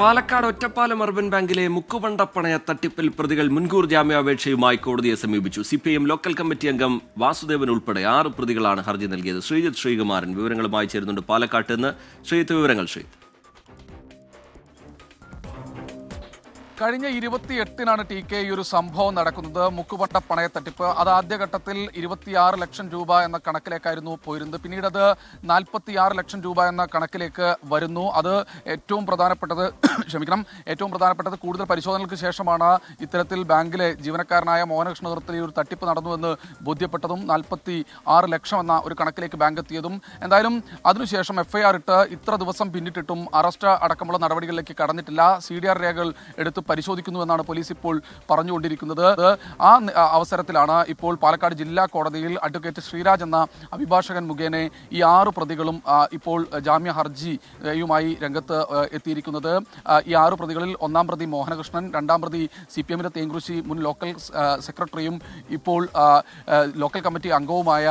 Palakkad Ottapalam urban ബാങ്കിലെ മുക്കുപണ്ടപ്പണയ തട്ടിപ്പിൽ പ്രതികൾ മുൻകൂർ ജാമ്യാപേക്ഷയുമായി കോടതിയെ സമീപിച്ചു. C P M local committee അംഗം വാസുദേവൻ ഉൾപ്പെടെ ആറ് പ്രതികളാണ് ഹർജി നൽകിയത്. ശ്രീജിത് ശ്രീകുമാരൻ വിവരങ്ങളുമായി ചേരുന്നുണ്ട്. പാലക്കാട്ട് നിന്ന് ശ്രീജിത്ത് വിവരങ്ങൾ ശ്രീ കഴിഞ്ഞ ഇരുപത്തിയെട്ടിനാണ് ടി കെ ഈ ഒരു സംഭവം നടക്കുന്നത്. മുക്കുപട്ട പണയത്തട്ടിപ്പ്. അത് ആദ്യഘട്ടത്തിൽ ഇരുപത്തിയാറ് ലക്ഷം രൂപ എന്ന കണക്കിലേക്കായിരുന്നു പോയിരുന്നത്. പിന്നീട് അത് നാൽപ്പത്തിയാറ് ലക്ഷം രൂപ എന്ന കണക്കിലേക്ക് വരുന്നു. അത് ഏറ്റവും പ്രധാനപ്പെട്ടത് ക്ഷമിക്കണം. ഏറ്റവും പ്രധാനപ്പെട്ടത് കൂടുതൽ പരിശോധനകൾക്ക് ശേഷമാണ് ഇത്തരത്തിൽ ബാങ്കിലെ ജീവനക്കാരനായ മോഹനകൃഷ്ണ നേതൃത്വത്തിൽ ഈ ഒരു തട്ടിപ്പ് നടന്നുവെന്ന് ബോധ്യപ്പെട്ടതും നാൽപ്പത്തി ആറ് ലക്ഷം എന്ന ഒരു കണക്കിലേക്ക് ബാങ്ക് എത്തിയതും. എന്തായാലും അതിനുശേഷം എഫ്ഐആർ ഇട്ട് ഇത്ര ദിവസം പിന്നിട്ടിട്ടും അറസ്റ്റ് അടക്കമുള്ള നടപടികളിലേക്ക് കടന്നിട്ടില്ല. സി ഡി ആർ രേഖകൾ എടുത്ത് പരിശോധിക്കുന്നുവെന്നാണ് പോലീസ് ഇപ്പോൾ പറഞ്ഞുകൊണ്ടിരിക്കുന്നത്. ആ അവസരത്തിലാണ് ഇപ്പോൾ പാലക്കാട് ജില്ലാ കോടതിയിൽ അഡ്വക്കേറ്റ് ശ്രീരാജ് എന്ന അഭിഭാഷകൻ മുഖേന ഈ ആറ് പ്രതികളും ഇപ്പോൾ ജാമ്യ ഹർജിയുമായി രംഗത്ത് എത്തിയിരിക്കുന്നത്. ഈ ആറ് പ്രതികളിൽ ഒന്നാം പ്രതി മോഹനകൃഷ്ണൻ രണ്ടാം പ്രതി സി പി എമ്മിന്റെ തേങ്കുറിശി മുൻ ലോക്കൽ സെക്രട്ടറിയും ഇപ്പോൾ ലോക്കൽ കമ്മിറ്റി അംഗവുമായ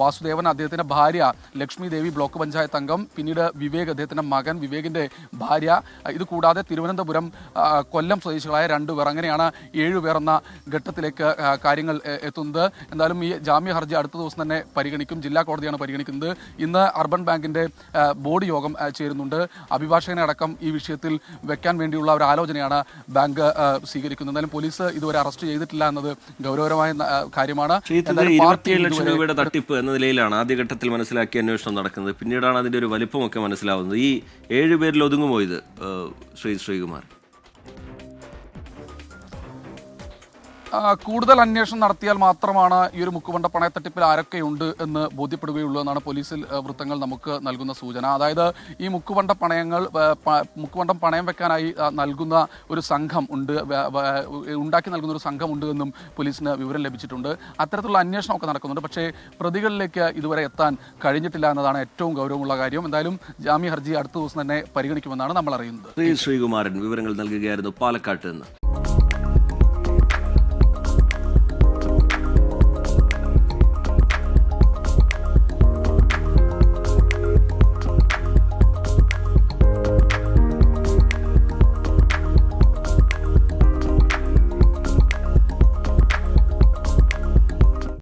വാസുദേവൻ അദ്ദേഹത്തിന്റെ ഭാര്യ ലക്ഷ്മി ദേവി ബ്ലോക്ക് പഞ്ചായത്ത് അംഗം പിന്നീട് വിവേക് അദ്ദേഹത്തിന്റെ മകൻ വിവേകിന്റെ ഭാര്യ. ഇതുകൂടാതെ ഇത് കൂടാതെ തിരുവനന്തപുരം ആ, കൊല്ലം സ്വദേശികളായ രണ്ടുപേർ അങ്ങനെയാണ് ഏഴുപേർ എന്ന ഘട്ടത്തിലേക്ക് കാര്യങ്ങൾ എത്തുന്നത്. എന്തായാലും ഈ ജാമ്യ ഹർജി അടുത്ത ദിവസം തന്നെ പരിഗണിക്കും. ജില്ലാ കോടതിയാണ് പരിഗണിക്കുന്നത്. ഇന്ന് അർബൻ ബാങ്കിന്റെ ബോർഡ് യോഗം ചേരുന്നുണ്ട്. അഭിഭാഷകനെ അടക്കം ഈ വിഷയത്തിൽ വെക്കാൻ വേണ്ടിയുള്ള ഒരു ആലോചനയാണ് ബാങ്ക് സ്വീകരിക്കുന്നത്. എന്തായാലും പോലീസ് ഇതുവരെ അറസ്റ്റ് ചെയ്തിട്ടില്ല എന്നത് ഗൗരവമായ കാര്യമാണ്. ലക്ഷം രൂപയുടെ തട്ടിപ്പ് എന്ന നിലയിലാണ് ആദ്യഘട്ടത്തിൽ മനസ്സിലാക്കി അന്വേഷണം നടക്കുന്നത്. പിന്നീടാണ് അതിന്റെ ഒരു വലിപ്പമൊക്കെ മനസ്സിലാവുന്നത്. ഈ ഏഴുപേരിൽ ഒതുങ്ങുമോ ഇത് ശ്രീ ശ്രീകുമാർ? കൂടുതൽ അന്വേഷണം നടത്തിയാൽ മാത്രമാണ് ഈ ഒരു മുക്കുവണ്ട പണയത്തട്ടിപ്പിൽ ആരൊക്കെയുണ്ട് എന്ന് ബോധ്യപ്പെടുകയുള്ളൂ എന്നാണ് പോലീസിൽ വൃത്തങ്ങൾ നമുക്ക് നൽകുന്ന സൂചന. അതായത് ഈ മുക്കുവണ്ട പണയങ്ങൾ മുക്കുവണ്ടം പണയം വെക്കാനായി നൽകുന്ന ഒരു സംഘം ഉണ്ട് ഉണ്ടാക്കി നൽകുന്ന ഒരു സംഘം ഉണ്ട് എന്നും പോലീസിന് വിവരം ലഭിച്ചിട്ടുണ്ട്. അത്തരത്തിലുള്ള അന്വേഷണമൊക്കെ നടക്കുന്നുണ്ട്. പക്ഷേ പ്രതികളിലേക്ക് ഇതുവരെ എത്താൻ കഴിഞ്ഞിട്ടില്ല എന്നതാണ് ഏറ്റവും ഗൗരവമുള്ള കാര്യം. എന്തായാലും ജാമ്യ ഹർജി അടുത്ത ദിവസം തന്നെ പരിഗണിക്കുമെന്നാണ് നമ്മൾ അറിയുന്നത്. ശ്രീ ശ്രീകുമാരൻ വിവരങ്ങൾ നൽകുകയായിരുന്നു പാലക്കാട്ട് നിന്ന്.